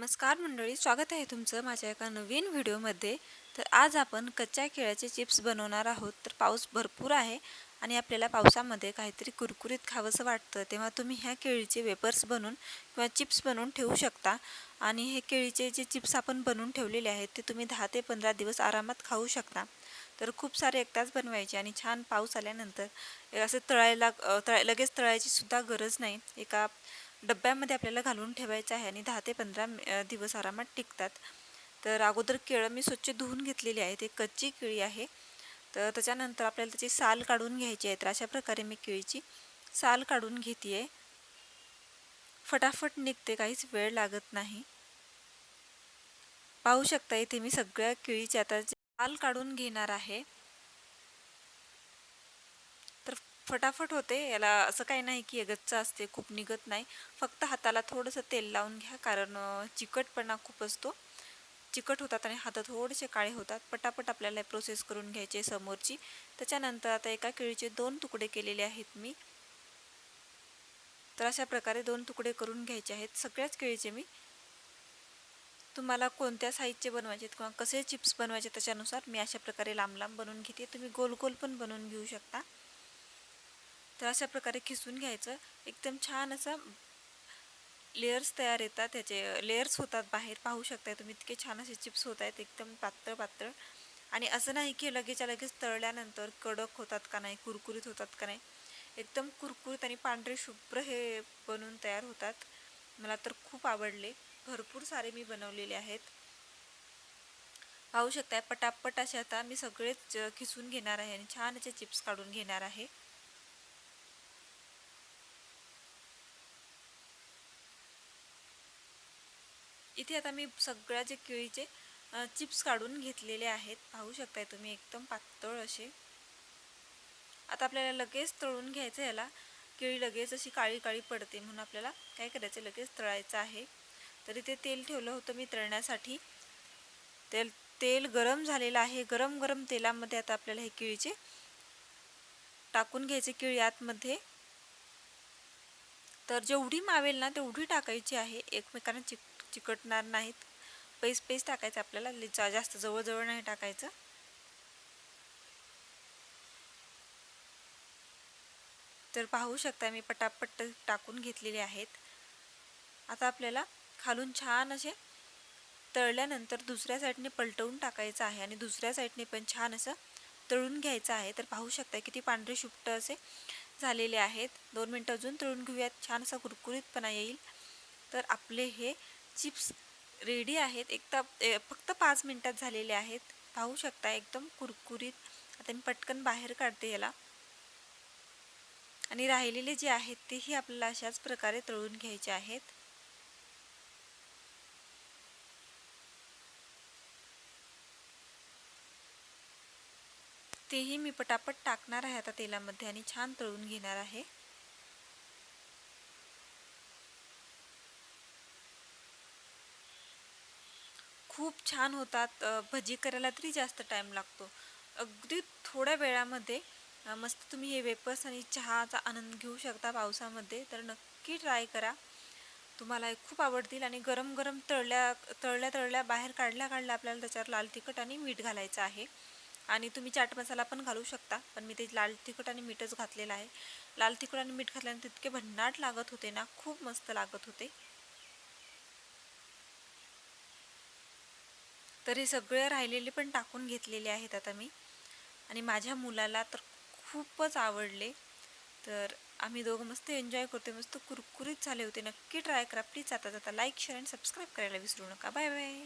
नमस्कार मंडळी स्वागत आहे तुमचं माझ्या एका नवीन व्हिडिओमध्ये. तर आज आपण कच्च्या केळ्याचे चिप्स बनवणार आहोत. तर पाऊस भरपूर आहे आणि आपल्याला पावसामध्ये काहीतरी कुरकुरीत खावंसं वाटतं. तेव्हा तुम्ही ह्या केळीचे वेपर्स बनवून किंवा चिप्स बनवून ठेवू शकता. आणि हे केळीचे जे चिप्स आपण बनवून ठेवलेले आहेत ते तुम्ही दहा ते पंधरा दिवस आरामात खाऊ शकता. तर खूप सारे एकटाच बनवायचे आणि छान पाऊस आल्यानंतर असं तळायला तळा लगेच तळायची सुद्धा गरज नाही. एका डब्यामध्ये आपल्याला घालून ठेवायचं आहे आणि दहा ते पंधरा दिवस आरामात टिकतात. तर अगोदर केळं मी स्वच्छ धुवून घेतलेली आहे. ते कच्ची केळी आहे. तर त्याच्यानंतर आपल्याला त्याची साल काढून घ्यायची आहे. तर अशा प्रकारे मी केळीची साल काढून घेते आहे फटाफट निघते. काहीच वेळ लागत नाही. पाहू शकता इथे मी सगळ्या केळीची आता साल काढून घेणार आहे. फटाफट होते. याला असं काही नाही की गच्च असते खूप निघत नाही. फक्त हाताला थोडंसं तेल लावून घ्या कारण चिकटपणा खूप असतो. चिकट होतात आणि हात थोडेसे काळे होतात. पटापट आपल्याला प्रोसेस करून घ्यायचे समोरची. त्याच्यानंतर आता एका केळीचे दोन तुकडे केलेले आहेत मी. तर अशा प्रकारे दोन तुकडे करून घ्यायचे आहेत. सगळ्याच केळीचे मी. तुम्हाला कोणत्या साईजचे बनवायचे किंवा कसे चिप्स बनवायचे त्याच्यानुसार मी अशा प्रकारे लांब लांब बनवून घेते. तुम्ही गोल गोल पण बनवून घेऊ शकता. तर अशा प्रकारे खिसून घ्यायचं. एकदम छान असं लेयर्स तयार येतात. त्याचे लेयर्स होतात बाहेर. पाहू शकताय तुम्ही इतके छान असे चिप्स होत आहेत. एकदम पातळ पातळ. आणि असं नाही की लगेचच्या लगेच तळल्यानंतर कडक होतात का नाही कुरकुरीत होतात का नाही. एकदम कुरकुरीत आणि पांढरे शुभ्र हे बनवून तयार होतात. मला तर खूप आवडले. भरपूर सारे मी बनवलेले आहेत. पाहू शकताय पटापट असे आता मी सगळेच खिसून घेणार आहे आणि छान असे चिप्स काढून घेणार आहे. इथे आता मी सगळ्या जे केळीचे चिप्स काढून घेतलेले आहेत. पाहू शकताय तुम्ही एकदम पातळ असे. आता आपल्याला लगेच तळून घ्यायचं याला. केळी लगेच अशी काळी काळी पडते म्हणून आपल्याला काय करायचं लगेच तळायचं आहे. तर इथे तेल ठेवलं होतं मी तळण्यासाठी. तेल तेल गरम झालेलं आहे. गरम गरम तेलामध्ये आता आपल्याला हे केळीचे टाकून घ्यायचे केळी आतमध्ये. तर जेवढी मावेल ना तेवढी टाकायची आहे. एकमेकांना चिप चिकटणार नाहीत. पैस पेस टाकायचं आपल्याला. जास्त जवळजवळ नाही टाकायचं. तर पाहू शकता मी पटापट टाकून घेतलेले आहेत. आता आपल्याला खालून छान असे तळल्यानंतर दुसऱ्या साईडने पलटवून टाकायचं आहे आणि दुसऱ्या साईडने पण छान असं तळून घ्यायचं आहे. तर पाहू शकता किती पांढरे शुपट असे झालेले आहेत. दोन मिनटं अजून तळून घेऊयात. छान असा कुरकुरीतपणा येईल. तर आपले हे चिप्स रेडी आहेत. एक तर फक्त पाच मिनटात झालेले आहेत. पाहू शकता एकदम कुरकुरीत. आता मी पटकन बाहेर काढते याला. आणि राहिलेले जे आहेत तेही आपल्याला अशाच प्रकारे तळून घ्यायचे आहेत. तेही मी पटापट टाकणार आहे आता तेलामध्ये आणि छान तळून घेणार आहे. खूप छान होतात. भजी करायला तरी जास्त टाईम लागतो. अगदी थोड्या वेळामध्ये मस्त तुम्ही हे वेपर्स आणि चहाचा आनंद घेऊ शकता पावसामध्ये. तर नक्की ट्राय करा. तुम्हाला खूप आवडतील आणि गरम गरम तळल्या तळल्या तळल्या बाहेर काढल्या काढल्या आपल्याला त्याच्यावर लाल तिखट आणि मीठ घालायचं आहे. आणि तुम्ही चाट मसाला पण घालू शकता पण मी ते लाल तिखट आणि मीठच घातलेलं आहे. लाल तिखट आणि मीठ घातल्याने तितके भन्नाट लागत होते ना खूप मस्त लागत होते. तर हे सगळे राहिलेले पण टाकून घेतलेले आहेत आता मी. आणि माझ्या मुलाला तर खूपच आवडले. तर आम्ही दोघं मस्त एन्जॉय करतो मस्त कुरकुरीत झाले होते. नक्की ट्राय करा. प्लीज आता जाता लाईक शेअर आणि सबस्क्राईब करायला विसरू नका. Bye bye